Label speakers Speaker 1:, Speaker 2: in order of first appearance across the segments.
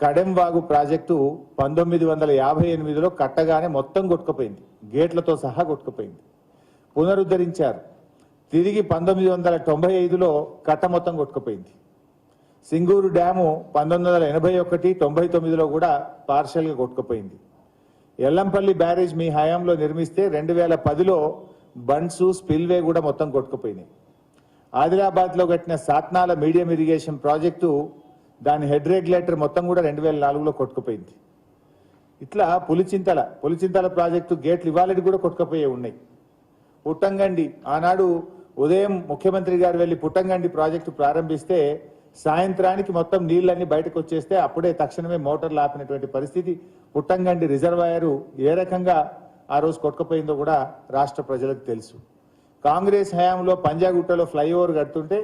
Speaker 1: కడెంవాగు project పంతొమ్మిది వందల యాభై ఎనిమిదిలో కట్టగానే మొత్తం కొట్టుకుపోయింది. గేట్లతో సహా కొట్టుకుపోయింది. పునరుద్ధరించారు. తిరిగి పంతొమ్మిది వందల తొంభై ఐదులో కట్ట మొత్తం కొట్టుకుపోయింది. సింగూరు డ్యాము పంతొమ్మిది వందల ఎనభై ఒకటి తొంభై తొమ్మిదిలో కూడా పార్షల్గా కొట్టుకుపోయింది. ఎల్లంపల్లి బ్యారేజ్ మీ హయాంలో నిర్మిస్తే రెండు వేల పదిలో బండ్సు స్పిల్వే కూడా మొత్తం కొట్టుకుపోయినాయి. ఆదిలాబాద్లో కట్టిన సాత్నాల మీడియం ఇరిగేషన్ ప్రాజెక్టు దాని హెడ్ రెగ్యులేటర్ మొత్తం కూడా రెండు వేల నాలుగులో కొట్టుకుపోయింది. ఇట్లా పులిచింతల పులిచింతల ప్రాజెక్టు గేట్లు ఇవాళకి కూడా కొట్టుకుపోయే ఉన్నాయి. పుట్టంగండి ఆనాడు ఉదయం ముఖ్యమంత్రి గారు వెళ్ళి పుట్టంగండి ప్రాజెక్టు ప్రారంభిస్తే సాయంత్రానికి మొత్తం నీళ్ళన్నీ బయటకు వచ్చేస్తే అప్పుడే తక్షణమే మోటార్లు ఆపినటువంటి పరిస్థితి. పుట్టంగండి రిజర్వాయరు ఏ రకంగా ఆ రోజు కొట్టుకుపోయిందో కూడా రాష్ట్ర ప్రజలకు తెలుసు. కాంగ్రెస్ హయాంలో పంజాగుట్టలో ఫ్లైఓవర్ కడుతుంటే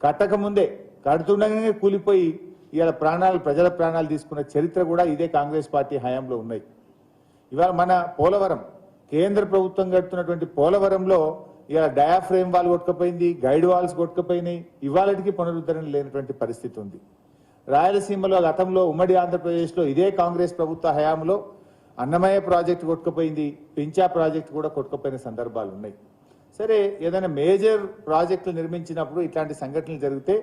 Speaker 1: కట్టకముందే కడుతుండగానే కూలిపోయి ఇవాళ ప్రాణాలు ప్రజల ప్రాణాలు తీసుకున్న చరిత్ర కూడా ఇదే కాంగ్రెస్ పార్టీ హయాంలో ఉన్నాయి. ఇవాళ మన పోలవరం కేంద్ర ప్రభుత్వం కడుతున్నటువంటి పోలవరంలో ఇవాళ డయాఫ్రేమ్ వాల్ కొట్టుకుపోయింది గైడ్ వాల్స్ కొట్టుకుపోయినాయి ఇవాళకి పునరుద్ధరణ లేనటువంటి పరిస్థితి ఉంది. రాయలసీమలో గతంలో ఉమ్మడి ఆంధ్రప్రదేశ్లో ఇదే కాంగ్రెస్ ప్రభుత్వ హయాంలో అన్నమయ్య ప్రాజెక్టు కొట్టుకుపోయింది పించా ప్రాజెక్టు కూడా కొట్టుకుపోయిన సందర్భాలు ఉన్నాయి. సరే ఏదైనా మేజర్ ప్రాజెక్టులు నిర్మించినప్పుడు ఇట్లాంటి సంఘటనలు జరిగితే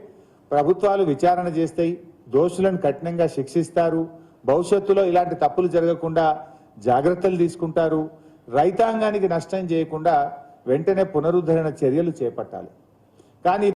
Speaker 1: ప్రభుత్వాలు విచారణ చేస్తాయి దోషులను కఠినంగా శిక్షిస్తారు. భవిష్యత్తులో ఇలాంటి తప్పులు జరగకుండా జాగ్రత్తలు తీసుకుంటారు. రైతాంగానికి నష్టం చేయకుండా వెంటనే పునరుద్ధరణ చర్యలు చేపట్టాలి. కానీ